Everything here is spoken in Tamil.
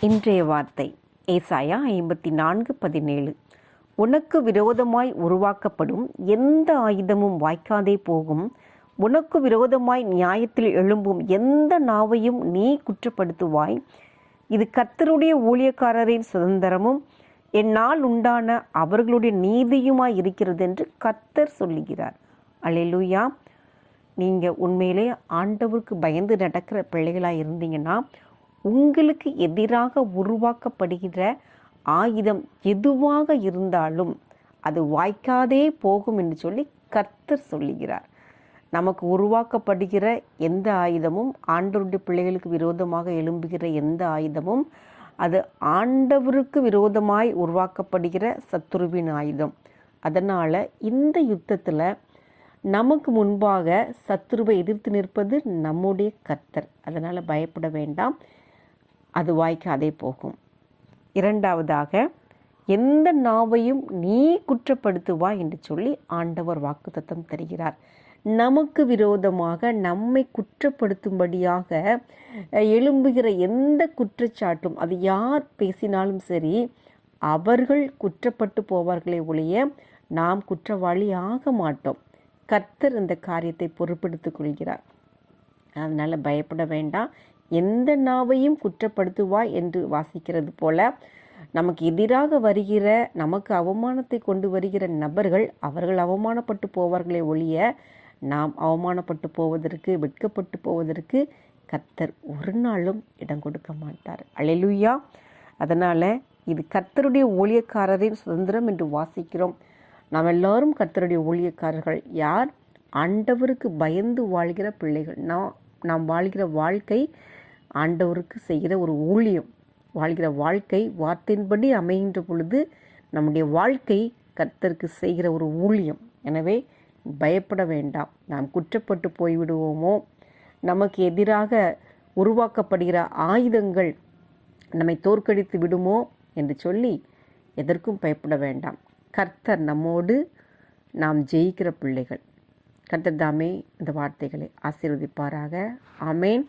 இன்றைய வார்த்தை ஏசாயா ஐம்பத்தி நான்கு பதினேழு. உனக்கு விரோதமாய் உருவாக்கப்படும் எந்த ஆயுதமும் வாய்க்காதே போகும். உனக்கு விரோதமாய் நியாயத்தில் எழும்பும் எந்த நாவையும் நீ குற்றப்படுத்துவாய். இது கர்த்தருடைய ஊழியக்காரரின் சுதந்திரமும் என்னால் உண்டான அவர்களுடைய நீதியுமாய் இருக்கிறது என்று கர்த்தர் சொல்லுகிறார். அல்லேலூயா. நீங்கள் உண்மையிலே ஆண்டவருக்கு பயந்து நடக்கிற பிள்ளைகளாக இருந்தீங்கன்னா உங்களுக்கு எதிராக உருவாக்கப்படுகிற ஆயுதம் எதுவாக இருந்தாலும் அது வாய்க்காதே போகும் என்று சொல்லி கர்த்தர் சொல்லுகிறார். நமக்கு உருவாக்கப்படுகிற எந்த ஆயுதமும் ஆண்டவருடைய பிள்ளைகளுக்கு விரோதமாக எழும்புகிற எந்த ஆயுதமும் அது ஆண்டவருக்கு விரோதமாய் உருவாக்கப்படுகிற சத்துருவின் ஆயுதம். அதனால் இந்த யுத்தத்தில் நமக்கு முன்பாக சத்துருவை எதிர்த்து நிற்பது நம்முடைய கர்த்தர். அதனால் பயப்பட வேண்டாம். அது வாய்க்காதே போகும். இரண்டாவதாக எந்த நாவையும் நீ குற்றப்படுத்துவா என்று சொல்லி ஆண்டவர் வாக்குத்தத்தம் தருகிறார். நமக்கு விரோதமாக நம்மை குற்றப்படுத்தும்படியாக எழும்புகிற எந்த குற்றச்சாட்டும் அது யார் பேசினாலும் சரி அவர்கள் குற்றப்பட்டு போவார்களே ஒழிய நாம் குற்றவாளி ஆக மாட்டோம். கர்த்தர் இந்த காரியத்தை பொறுப்பெடுத்துக் கொள்கிறார். அதனால் பயப்பட வேண்டாம். எந்த நாவையும் குற்றப்படுத்துவாய் என்று வாசிக்கிறது போல நமக்கு எதிராக வருகிற நமக்கு அவமானத்தை கொண்டு வருகிற நபர்கள் அவர்கள் அவமானப்பட்டு போவார்களே ஒழிய நாம் அவமானப்பட்டு போவதற்கு வெட்கப்பட்டு போவதற்கு கர்த்தர் ஒரு நாளும் இடம் கொடுக்க மாட்டார். அலைலுயா அதனால் இது கர்த்தருடைய ஊழியக்காரரின் சுதந்திரம் என்று வாசிக்கிறோம். நாம் எல்லாரும் கர்த்தருடைய ஊழியக்காரர்கள். யார்? ஆண்டவருக்கு பயந்து வாழ்கிற பிள்ளைகள். நாம் நாம் வாழ்கிற வாழ்க்கை ஆண்டவருக்கு செய்கிற ஒரு ஊழியம் வாழ்கிற வாழ்க்கை வார்த்தையின்படி அமைகின்ற பொழுது நம்முடைய வாழ்க்கை கர்த்தருக்கு செய்கிற ஒரு ஊழியம். எனவே பயப்பட வேண்டாம். நாம் குற்றப்பட்டு போய்விடுவோமோ? நமக்கு எதிராக உருவாக்கப்படுகிற ஆயுதங்கள் நம்மை தோற்கடித்து விடுமோ? என்று சொல்லி எதற்கும் பயப்பட வேண்டாம். கர்த்தர் நம்மோடு நாம் ஜெயிக்கிற பிள்ளைகள். கர்த்தர் தாமே இந்த வார்த்தைகளை ஆசீர்வதிப்பாராக. ஆமேன்.